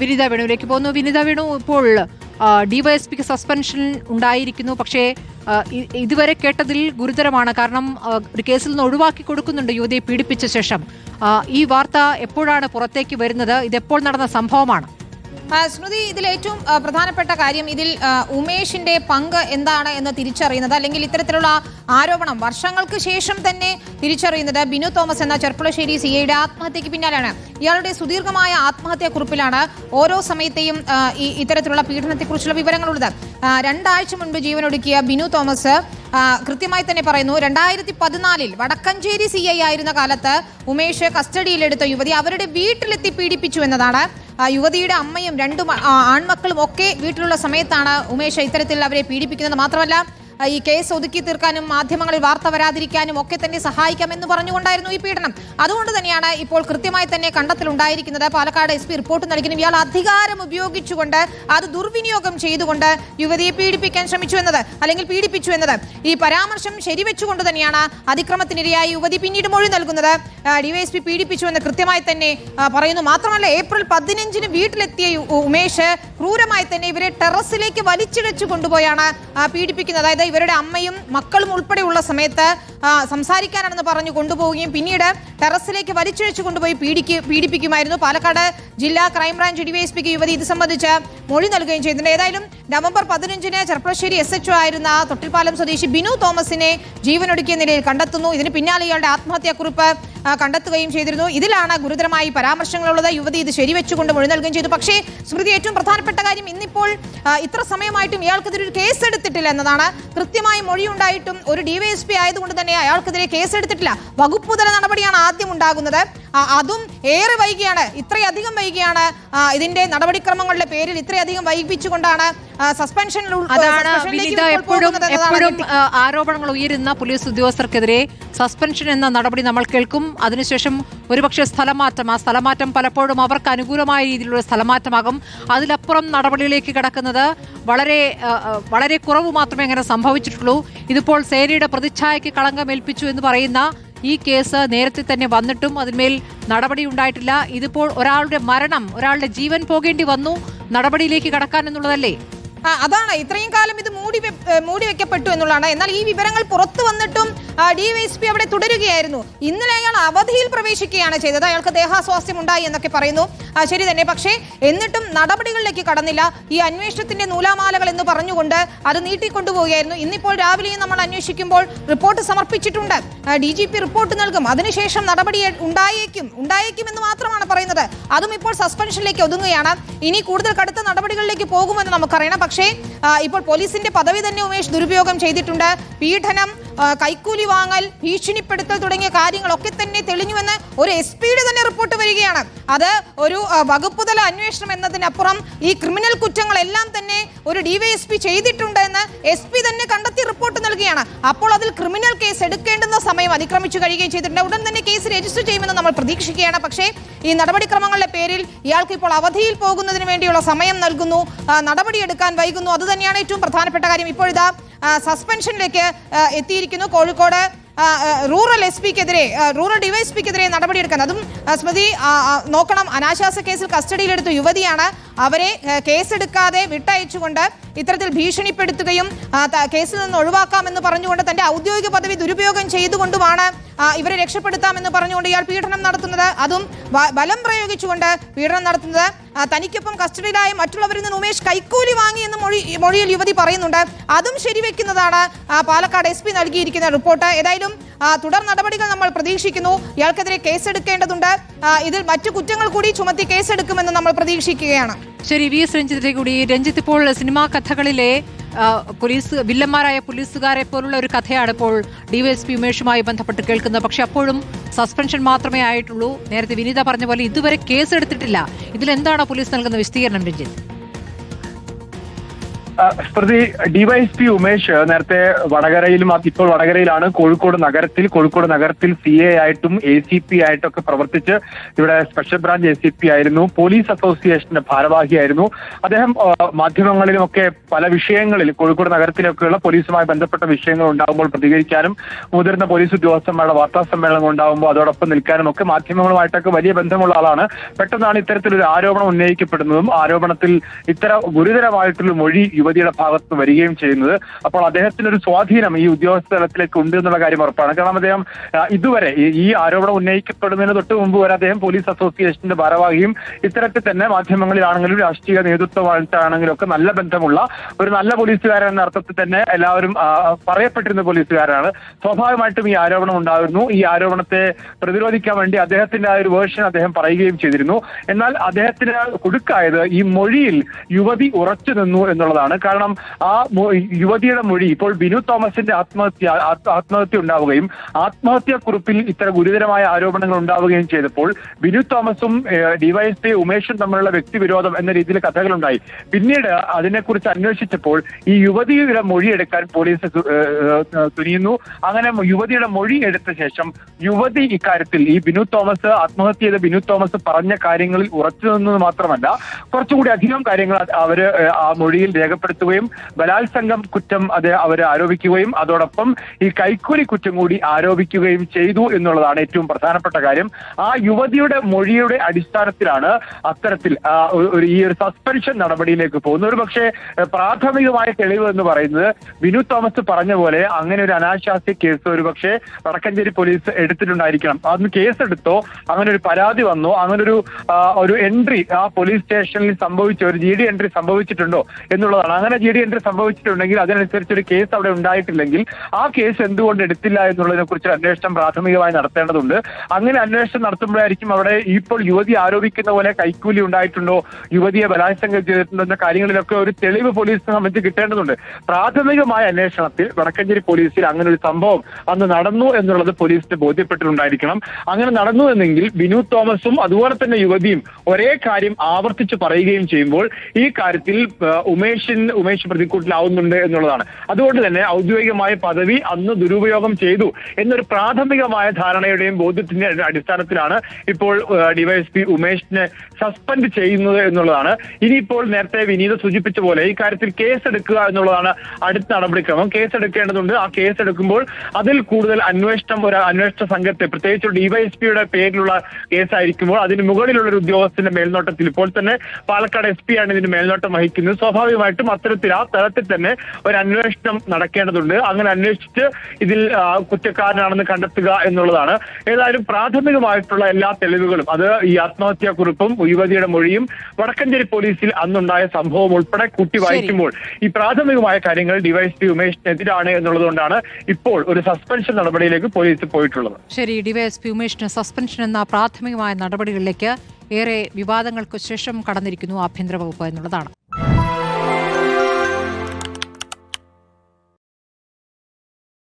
വിനിത വേണുവിലേക്ക് പോകുന്നു. വിനിത വേണു ഇപ്പോൾ ഡിവൈഎസ്പിക്ക് സസ്പെൻഷൻ ഉണ്ടായിരിക്കുന്നു. പക്ഷേ ഇതുവരെ കേട്ടതിൽ ഗുരുതരമാണ്. കാരണം ഒരു കേസിൽ നിന്ന് ഒഴിവാക്കി കൊടുക്കുന്നുണ്ട് യുവതിയെ പീഡിപ്പിച്ച ശേഷം. ഈ വാർത്ത എപ്പോഴാണ് പുറത്തേക്ക് വരുന്നത്? ഇതെപ്പോൾ നടന്ന സംഭവമാണ്? സ്മൃതി ഇതിൽ ഏറ്റവും പ്രധാനപ്പെട്ട കാര്യം ഇതിൽ ഉമേഷിന്റെ പങ്ക് എന്താണ് എന്ന് തിരിച്ചറിയുന്നത്? അല്ലെങ്കിൽ ഇത്തരത്തിലുള്ള ആരോപണം വർഷങ്ങൾക്ക് ശേഷം തന്നെ തിരിച്ചറിയുന്നത് ബിനു തോമസ് എന്ന ചെർപ്പുളശ്ശേരി സി ഐയുടെ ആത്മഹത്യക്ക് പിന്നാലെയാണ്. ഇയാളുടെ സുദീർഘമായ ആത്മഹത്യാ കുറിപ്പിലാണ് ഓരോ സമയത്തെയും ഈ ഇത്തരത്തിലുള്ള പീഡനത്തെക്കുറിച്ചുള്ള വിവരങ്ങളുള്ളത്. രണ്ടാഴ്ച മുൻപ് ജീവനൊടുക്കിയ ബിനു തോമസ് കൃത്യമായി തന്നെ പറയുന്നു രണ്ടായിരത്തി പതിനാലിൽ വടക്കഞ്ചേരി സി ഐ ആയിരുന്ന കാലത്ത് ഉമേഷ് കസ്റ്റഡിയിലെടുത്ത യുവതി അവരുടെ വീട്ടിലെത്തി പീഡിപ്പിച്ചു എന്നതാണ് യുവതിയുടെ അമ്മയും രണ്ടു ആൺമക്കളും ഒക്കെ വീട്ടിലുള്ള സമയത്താണ് ഉമേഷ് ഇത്തരത്തിൽ അവരെ പീഡിപ്പിക്കുന്നത്. മാത്രമല്ല ഈ കേസ് ഒതുക്കി തീർക്കാനും മാധ്യമങ്ങളിൽ വാർത്ത വരാതിരിക്കാനും ഒക്കെ തന്നെ സഹായിക്കാമെന്ന് പറഞ്ഞുകൊണ്ടായിരുന്നു ഈ പീഡനം. അതുകൊണ്ട് തന്നെയാണ് ഇപ്പോൾ കൃത്യമായി തന്നെ കണ്ടെത്തലുണ്ടായിരിക്കുന്നത്. പാലക്കാട് എസ് പി റിപ്പോർട്ട് നൽകിയും ഇയാൾ അധികാരം ഉപയോഗിച്ചുകൊണ്ട് അത് ദുർവിനിയോഗം ചെയ്തുകൊണ്ട് യുവതിയെ പീഡിപ്പിക്കാൻ ശ്രമിച്ചു എന്നത് അല്ലെങ്കിൽ പീഡിപ്പിച്ചു എന്നത്. ഈ പരാമർശം ശരിവെച്ചുകൊണ്ട് തന്നെയാണ് അതിക്രമത്തിനിരയായി യുവതി പിന്നീട് മൊഴി നൽകുന്നത്. ഡിവൈഎസ്പി പീഡിപ്പിച്ചു എന്ന് കൃത്യമായി തന്നെ പറയുന്നു. മാത്രമല്ല ഏപ്രിൽ പതിനഞ്ചിന് വീട്ടിലെത്തിയ ഉമേഷ് ക്രൂരമായി തന്നെ ഇവരെ ടെറസിലേക്ക് വലിച്ചിഴച്ചു കൊണ്ടുപോയാണ് പീഡിപ്പിക്കുന്നത്. അതായത് ഇവരുടെ അമ്മയും മക്കളും ഉൾപ്പെടെയുള്ള സമയത്ത് സംസാരിക്കാനാണെന്ന് പറഞ്ഞു കൊണ്ടുപോവുകയും പിന്നീട് ടെറസിലേക്ക് വലിച്ചിഴച്ചു കൊണ്ടുപോയി പീഡിക്ക് പീഡിപ്പിക്കുമായിരുന്നു. പാലക്കാട് ജില്ലാ ക്രൈംബ്രാഞ്ച് ഡിവൈഎസ്പിക്ക് യുവതി ഇത് സംബന്ധിച്ച് മൊഴി നൽകുകയും ചെയ്തിട്ടുണ്ട്. ഏതായാലും നവംബർ പതിനഞ്ചിന് ചെർപ്പശ്ശേരി എസ് എച്ച് ആയിരുന്ന തൊട്ടിൽപ്പാലം സ്വദേശി ബിനു തോമസിനെ ജീവനൊടുക്കിയ നിലയിൽ കണ്ടെത്തുന്നു. ഇതിന് പിന്നാലെ ഇയാളുടെ ആത്മഹത്യാക്കുറിപ്പ് കണ്ടെത്തുകയും ചെയ്തിരുന്നു. ഇതിലാണ് ഗുരുതരമായി പരാമർശങ്ങളുള്ളത്. യുവതി ഇത് ശരിവെച്ചുകൊണ്ട് മൊഴി നൽകുകയും ചെയ്തു. പക്ഷേ സ്മൃതി ഏറ്റവും പ്രധാനപ്പെട്ട കാര്യം ഇന്നിപ്പോൾ ഇത്ര സമയമായിട്ടും ഇയാൾക്കെതിരെ ഒരു കേസ് എടുത്തിട്ടില്ല എന്നതാണ്. കൃത്യമായി മൊഴിയുണ്ടായിട്ടും ഒരു ഡിവൈഎസ്പി ആയതുകൊണ്ട് തന്നെ അയാൾക്കെതിരെ കേസെടുത്തിട്ടില്ല. വകുപ്പുതല നടപടിയാണ് ആദ്യം ഉണ്ടാകുന്നത്. അതും ഏറെ വൈകിയാണ്. ഇത്രയധികം വൈകിയാണ് ഇതിന്റെ നടപടിക്രമങ്ങളുടെ പേരിൽ ഇത്രയധികം വൈകിപ്പിച്ചുകൊണ്ടാണ് സസ്പെൻഷൻ സസ്പെൻഷനിൽ അതാണ് എപ്പോഴും എപ്പോഴും ആരോപണങ്ങൾ ഉയരുന്ന പോലീസ് ഉദ്യോഗസ്ഥർക്കെതിരെ സസ്പെൻഷൻ എന്ന നടപടി നമ്മൾ കേൾക്കും. അതിനുശേഷം ഒരുപക്ഷെ സ്ഥലമാറ്റം ആ സ്ഥലമാറ്റം പലപ്പോഴും അവർക്ക് അനുകൂലമായ രീതിയിലുള്ള സ്ഥലമാറ്റമാകും. അതിലപ്പുറം നടപടിയിലേക്ക് കിടക്കുന്നത് വളരെ വളരെ കുറവ് മാത്രമേ അങ്ങനെ സംഭവിച്ചിട്ടുള്ളൂ. ഇതിപ്പോൾ സേനയുടെ പ്രതിച്ഛായയ്ക്ക് കളങ്കമേൽപ്പിച്ചു എന്ന് പറയുന്ന ഈ കേസ് നേരത്തെ തന്നെ വന്നിട്ടും അതിന്മേൽ നടപടി ഉണ്ടായിട്ടില്ല. ഇതിപ്പോൾ ഒരാളുടെ മരണം ഒരാളുടെ ജീവൻ പോകേണ്ടി വന്നു. നടപടിയിലേക്ക് കടക്കാൻ എന്നുള്ളതല്ലേ? അതാണ്. ഇത്രയും കാലം ഇത് മൂടി മൂടി വെക്കപ്പെട്ടു എന്നുള്ളതാണ്. എന്നാൽ ഈ വിവരങ്ങൾ പുറത്തു വന്നിട്ടും ഡിവൈഎസ്പി അവിടെ തുടരുകയായിരുന്നു. ഇന്നലെ അയാൾ അവധിയിൽ പ്രവേശിക്കുകയാണ് ചെയ്തത്. അയാൾക്ക് ദേഹാസ്വാസ്ഥ്യം ഉണ്ടായി എന്നൊക്കെ പറയുന്നു. ശരി തന്നെ. പക്ഷേ എന്നിട്ടും നടപടികളിലേക്ക് കടന്നില്ല. ഈ അന്വേഷണത്തിന്റെ നൂലാമാലകൾ എന്ന് പറഞ്ഞുകൊണ്ട് അത് നീട്ടിക്കൊണ്ടുപോവുകയായിരുന്നു. ഇന്നിപ്പോൾ രാവിലെയും നമ്മൾ അന്വേഷിക്കുമ്പോൾ റിപ്പോർട്ട് സമർപ്പിച്ചിട്ടുണ്ട്. ഡി ജി പി റിപ്പോർട്ട് നൽകും. അതിനുശേഷം നടപടി ഉണ്ടായേക്കും ഉണ്ടായേക്കും. എന്ന് മാത്രമാണ് പറയുന്നത്. അതും ഇപ്പോൾ സസ്പെൻഷനിലേക്ക് ഒതുങ്ങുകയാണ്. ഇനി കൂടുതൽ കടുത്ത നടപടികളിലേക്ക് പോകുമെന്ന് നമുക്കറിയണം. പക്ഷേ ആ, ഇപ്പോൾ പോലീസിന്റെ പദവി തന്നെ ഉമേഷ് ദുരുപയോഗം ചെയ്തിട്ടുണ്ട്. പീഡനം കൈക്കൂലി വാങ്ങൽ ഭീഷണിപ്പെടുത്തൽ തുടങ്ങിയ കാര്യങ്ങളൊക്കെ തന്നെ തെളിഞ്ഞുവെന്ന് ഒരു എസ് പിയുടെ തന്നെ റിപ്പോർട്ട് വരികയാണ്. അത് ഒരു വകുപ്പുതല അന്വേഷണം എന്നതിനപ്പുറം ഈ ക്രിമിനൽ കുറ്റങ്ങളെല്ലാം തന്നെ ഒരു ഡിവൈഎസ്പി ചെയ്തിട്ടുണ്ട് എന്ന് എസ് പി തന്നെ കണ്ടെത്തി റിപ്പോർട്ട് നൽകുകയാണ്. അപ്പോൾ അതിൽ ക്രിമിനൽ കേസ് എടുക്കേണ്ടുന്ന സമയം അതിക്രമിച്ചു കഴിയുകയും ചെയ്തിട്ടുണ്ട്. ഉടൻ തന്നെ കേസ് രജിസ്റ്റർ ചെയ്യുമെന്ന് നമ്മൾ പ്രതീക്ഷിക്കുകയാണ്. പക്ഷേ ഈ നടപടിക്രമങ്ങളുടെ പേരിൽ ഇയാൾക്ക് ഇപ്പോൾ അവധിയിൽ പോകുന്നതിന് വേണ്ടിയുള്ള സമയം നൽകുന്നു. നടപടിയെടുക്കാൻ വൈകുന്നു. അതുതന്നെയാണ് ഏറ്റവും പ്രധാനപ്പെട്ട കാര്യം. ഇപ്പോഴിതാ സസ്പെൻഷനിലേക്ക് എത്തിയിരിക്കുന്നു. കോഴിക്കോട് റൂറൽ എസ് പിക്കെതിരെ റൂറൽ ഡിവൈഎസ്പിക്കെതിരെ നടപടിയെടുക്കാൻ. അതും സ്മൃതി നോക്കണം. അനാശാസ കേസിൽ കസ്റ്റഡിയിലെടുത്ത യുവതിയാണ് അവരെ കേസെടുക്കാതെ വിട്ടയച്ചുകൊണ്ട് ഇത്തരത്തിൽ ഭീഷണിപ്പെടുത്തുകയും കേസിൽ നിന്ന് ഒഴിവാക്കാമെന്ന് പറഞ്ഞുകൊണ്ട് തന്റെ ഔദ്യോഗിക പദവി ദുരുപയോഗം ചെയ്തുകൊണ്ടുമാണ് ഇവരെ രക്ഷപ്പെടുത്താമെന്ന് പറഞ്ഞുകൊണ്ട് ഇയാൾ പീഡനം നടത്തുന്നത്. അതും ബലം പ്രയോഗിച്ചുകൊണ്ട് പീഡനം നടത്തുന്നത്. തനിക്കൊപ്പം കസ്റ്റഡിയിലായ മറ്റുള്ളവരിൽ നിന്ന് ഉമേഷ് കൈക്കൂലി വാങ്ങി എന്ന് മൊഴി മൊഴിയിൽ യുവതി പറയുന്നുണ്ട്. അതും ശരിവെക്കുന്നതാണ് പാലക്കാട് എസ് നൽകിയിരിക്കുന്ന റിപ്പോർട്ട്. ഏതായാലും തുടർ നടപടികൾ നമ്മൾ പ്രതീക്ഷിക്കുന്നു. ഇയാൾക്കെതിരെ കേസെടുക്കേണ്ടതുണ്ട്. ഇതിൽ മറ്റു കുറ്റങ്ങൾ കൂടി ചുമത്തി കേസെടുക്കുമെന്ന് നമ്മൾ പ്രതീക്ഷിക്കുകയാണ്. ശരി വി. എസ് രഞ്ജിത്തിലേക്ക് കൂടി. രഞ്ജിത്ത് ഇപ്പോൾ സിനിമാ കഥകളിലെ പോലീസ് വില്ലന്മാരായ പോലീസുകാരെ പോലുള്ള ഒരു കഥയാണ് ഇപ്പോൾ ഡിവൈഎസ്പി ഉമേഷുമായി ബന്ധപ്പെട്ട് കേൾക്കുന്നത്. പക്ഷെ അപ്പോഴും സസ്പെൻഷൻ മാത്രമേ ആയിട്ടുള്ളൂ. നേരത്തെ വിനീത പറഞ്ഞ പോലെ ഇതുവരെ കേസെടുത്തിട്ടില്ല. ഇതിലെന്താണ് പോലീസ് നൽകുന്ന വിശദീകരണം രഞ്ജിത്ത്? സ്മൃതി ഡിവൈഎസ്പി ഉമേഷ് നേരത്തെ വടകരയിലും ഇപ്പോൾ വടകരയിലാണ്. കോഴിക്കോട് നഗരത്തിൽ കോഴിക്കോട് നഗരത്തിൽ സി എ ആയിട്ടും എ സി പി ആയിട്ടൊക്കെ പ്രവർത്തിച്ച് ഇവിടെ special branch A C P ആയിരുന്നു. പോലീസ് അസോസിയേഷന്റെ ഭാരവാഹിയായിരുന്നു. അദ്ദേഹം മാധ്യമങ്ങളിലുമൊക്കെ പല വിഷയങ്ങളിൽ കോഴിക്കോട് നഗരത്തിലൊക്കെയുള്ള പോലീസുമായി ബന്ധപ്പെട്ട വിഷയങ്ങൾ ഉണ്ടാകുമ്പോൾ പ്രതികരിക്കാനും മുതിർന്ന പോലീസ് ഉദ്യോഗസ്ഥന്മാരുടെ വാർത്താ സമ്മേളനം ഉണ്ടാകുമ്പോൾ അതോടൊപ്പം നിൽക്കാനും ഒക്കെ മാധ്യമങ്ങളുമായിട്ടൊക്കെ വലിയ ബന്ധമുള്ള ആളാണ്. പെട്ടെന്നാണ് ഇത്തരത്തിലൊരു ആരോപണം ഉന്നയിക്കപ്പെടുന്നതും ആരോപണത്തിൽ ഇത്ര ഗുരുതരമായിട്ടുള്ള മൊഴി യുവതിയുടെ ഭാഗത്ത് വരികയും ചെയ്യുന്നത്. അപ്പോൾ അദ്ദേഹത്തിന് ഒരു സ്വാധീനം ഈ ഉദ്യോഗസ്ഥ തലത്തിലേക്ക് ഉണ്ട് എന്നുള്ള കാര്യം ഉറപ്പാണ്. കാരണം അദ്ദേഹം ഇതുവരെ ഈ- ആരോപണം ഉന്നയിക്കപ്പെടുന്നതിന് തൊട്ട് മുമ്പ് വരെ അദ്ദേഹം പോലീസ് അസോസിയേഷന്റെ ഭാരവാഹിയും ഇത്തരത്തിൽ തന്നെ മാധ്യമങ്ങളിലാണെങ്കിലും രാഷ്ട്രീയ നേതൃത്വമായിട്ടാണെങ്കിലും ഒക്കെ നല്ല ബന്ധമുള്ള ഒരു നല്ല പോലീസുകാരൻ എന്ന അർത്ഥത്തിൽ തന്നെ എല്ലാവരും പറയപ്പെട്ടിരുന്ന പോലീസുകാരാണ്. സ്വാഭാവികമായിട്ടും ഈ ആരോപണം ഉണ്ടായിരുന്നു. ഈ ആരോപണത്തെ പ്രതിരോധിക്കാൻ വേണ്ടി അദ്ദേഹത്തിന്റെ ആ ഒരു വേർഷൻ അദ്ദേഹം പറയുകയും ചെയ്തിരുന്നു. എന്നാൽ അദ്ദേഹത്തിന് കുടുക്കായത് ഈ മൊഴിയിൽ യുവതി ഉറച്ചു നിന്നു എന്നുള്ളതാണ്. കാരണം ആ യുവതിയുടെ മൊഴി ഇപ്പോൾ ബിനു തോമസിന്റെ ആത്മഹത്യ ആത്മഹത്യ ഉണ്ടാവുകയും ആത്മഹത്യാ കുറിപ്പിൽ ഇത്തരം ഗുരുതരമായ ആരോപണങ്ങൾ ഉണ്ടാവുകയും ചെയ്തപ്പോൾ ബിനു തോമസും ഡിവൈഎസ്പി ഉമേഷും തമ്മിലുള്ള വ്യക്തിവിരോധം എന്ന രീതിയിൽ കഥകളുണ്ടായി. പിന്നീട് അതിനെക്കുറിച്ച് അന്വേഷിച്ചപ്പോൾ ഈ യുവതിയുടെ മൊഴി എടുക്കാൻ പോലീസ് തുനിയുന്നു. അങ്ങനെ യുവതിയുടെ മൊഴി എടുത്ത ശേഷം യുവതി ഇക്കാര്യത്തിൽ ഈ ബിനു തോമസ് ആത്മഹത്യ ചെയ്ത ബിനു തോമസ് പറഞ്ഞ കാര്യങ്ങളിൽ ഉറച്ചു നിന്നത് മാത്രമല്ല കുറച്ചുകൂടി അധികം കാര്യങ്ങൾ അവർ ആ മൊഴിയിൽ രേഖപ്പെടുത്തുകയും ബലാത്സംഗം കുറ്റം അത് അവർ ആരോപിക്കുകയും അതോടൊപ്പം ഈ കൈക്കൂലി കുറ്റം കൂടി ആരോപിക്കുകയും ചെയ്തു എന്നുള്ളതാണ് ഏറ്റവും പ്രധാനപ്പെട്ട കാര്യം. ആ യുവതിയുടെ മൊഴിയുടെ അടിസ്ഥാനത്തിലാണ് അത്തരത്തിൽ ഈ ഒരു സസ്പെൻഷൻ നടപടിയിലേക്ക് പോകുന്നത്. ഒരു പക്ഷേ പ്രാഥമികമായ തെളിവ് എന്ന് പറയുന്നത് വിനു തോമസ് പറഞ്ഞ പോലെ അങ്ങനെ ഒരു അനാശാസ്യ കേസ് ഒരു പക്ഷേ വടക്കഞ്ചേരി പോലീസ് എടുത്തിട്ടുണ്ടായിരിക്കണം. അന്ന് കേസെടുത്തോ അങ്ങനെ ഒരു പരാതി വന്നോ അങ്ങനെ ഒരു ഒരു എൻട്രി ആ പോലീസ് സ്റ്റേഷനിൽ സംഭവിച്ച ഒരു ജി ഡി എൻട്രി സംഭവിച്ചിട്ടുണ്ടോ എന്നുള്ളതാണ് അങ്ങനെ ജി ഡി എൻട്രി സംഭവിച്ചിട്ടുണ്ടെങ്കിൽ അതിനനുസരിച്ച് ഒരു കേസ് അവിടെ ഉണ്ടായിട്ടില്ലെങ്കിൽ ആ കേസ് എന്തുകൊണ്ട് എടുത്തില്ല എന്നുള്ളതിനെ കുറിച്ച് അന്വേഷണം പ്രാഥമികമായി നടത്തേണ്ടതുണ്ട്. അങ്ങനെ അന്വേഷണം നടത്തുമ്പോഴായിരിക്കും അവിടെ ഇപ്പോൾ യുവതി ആരോപിക്കുന്ന പോലെ കൈക്കൂലി ഉണ്ടായിട്ടുണ്ടോ യുവതിയെ ബലാത്സംഗം ചെയ്തിട്ടുണ്ടോ എന്ന കാര്യങ്ങളിലൊക്കെ ഒരു തെളിവ് പോലീസിനെ സംബന്ധിച്ച് കിട്ടേണ്ടതുണ്ട്. പ്രാഥമികമായ അന്വേഷണത്തിൽ വടക്കഞ്ചേരി പോലീസിൽ അങ്ങനെ ഒരു സംഭവം അന്ന് നടന്നു എന്നുള്ളത് പോലീസിന് ബോധ്യപ്പെട്ടിട്ടുണ്ടായിരിക്കണം. അങ്ങനെ നടന്നു എന്നെങ്കിൽ ബിനു തോമസും അതുപോലെ തന്നെ യുവതിയും ഒരേ കാര്യം ആവർത്തിച്ച് പറയുകയും ചെയ്യുമ്പോൾ ഈ കാര്യത്തിൽ ഉമേഷിന് ഉമേഷ് പ്രതിക്കൂട്ടിലാവുന്നുണ്ട് എന്നുള്ളതാണ്. അതുകൊണ്ട് തന്നെ ഔദ്യോഗികമായ പദവി അന്ന് ദുരുപയോഗം ചെയ്തു എന്നൊരു പ്രാഥമികമായ ധാരണയുടെയും ബോധ്യത്തിന്റെ അടിസ്ഥാനത്തിലാണ് ഇപ്പോൾ ഡിവൈഎസ്പി ഉമേഷിനെ സസ്പെൻഡ് ചെയ്യുന്നത് എന്നുള്ളതാണ്. ഇനിയിപ്പോൾ നേരത്തെ വിനീത സൂചിപ്പിച്ച പോലെ ഈ കാര്യത്തിൽ കേസ് എടുക്കുക എന്നുള്ളതാണ് അടുത്ത നടപടിക്രമം. കേസെടുക്കേണ്ടതുണ്ട്. ആ കേസെടുക്കുമ്പോൾ അതിൽ കൂടുതൽ അന്വേഷണം ഒരു അന്വേഷണ സംഘത്തെ പ്രത്യേകിച്ച് ഡിവൈഎസ്പിയുടെ പേരിലുള്ള കേസായിരിക്കുമ്പോൾ അതിന് മുകളിലുള്ള ഒരു ഉദ്യോഗസ്ഥന്റെ മേൽനോട്ടത്തിൽ ഇപ്പോൾ തന്നെ പാലക്കാട് എസ് പി ആണ് ഇതിന് മേൽനോട്ടം വഹിക്കുന്നത്. സ്വാഭാവികമായിട്ടും അത്തരത്തിൽ ആ തലത്തിൽ തന്നെ ഒരു അന്വേഷണം നടക്കേണ്ടതുണ്ട്. അങ്ങനെ അന്വേഷിച്ച് ഇതിൽ കുറ്റക്കാരനാണെന്ന് കണ്ടെത്തുക എന്നുള്ളതാണ്. ഏതായാലും പ്രാഥമികമായിട്ടുള്ള എല്ലാ തെളിവുകളും അത് ഈ ആത്മഹത്യാ കുറിപ്പും യുവതിയുടെ മൊഴിയും വടക്കഞ്ചേരി പോലീസിൽ അന്നുണ്ടായ സംഭവം ഉൾപ്പെടെ കൂട്ടി വായിക്കുമ്പോൾ ഈ പ്രാഥമികമായ കാര്യങ്ങൾ ഡിവൈഎസ്പി ഉമേഷിനെതിരാണ് എന്നുള്ളതുകൊണ്ടാണ് ഇപ്പോൾ ഒരു സസ്പെൻഷൻ നടപടിയിലേക്ക് പോലീസ് പോയിട്ടുള്ളത്. ശരി ഡിവൈഎസ്പി ഉമേഷിന് സസ്പെൻഷൻ എന്ന പ്രാഥമികമായ നടപടികളിലേക്ക് ഏറെ വിവാദങ്ങൾക്ക് ശേഷം കടന്നിരിക്കുന്നു ആഭ്യന്തര വകുപ്പ് എന്നുള്ളതാണ്.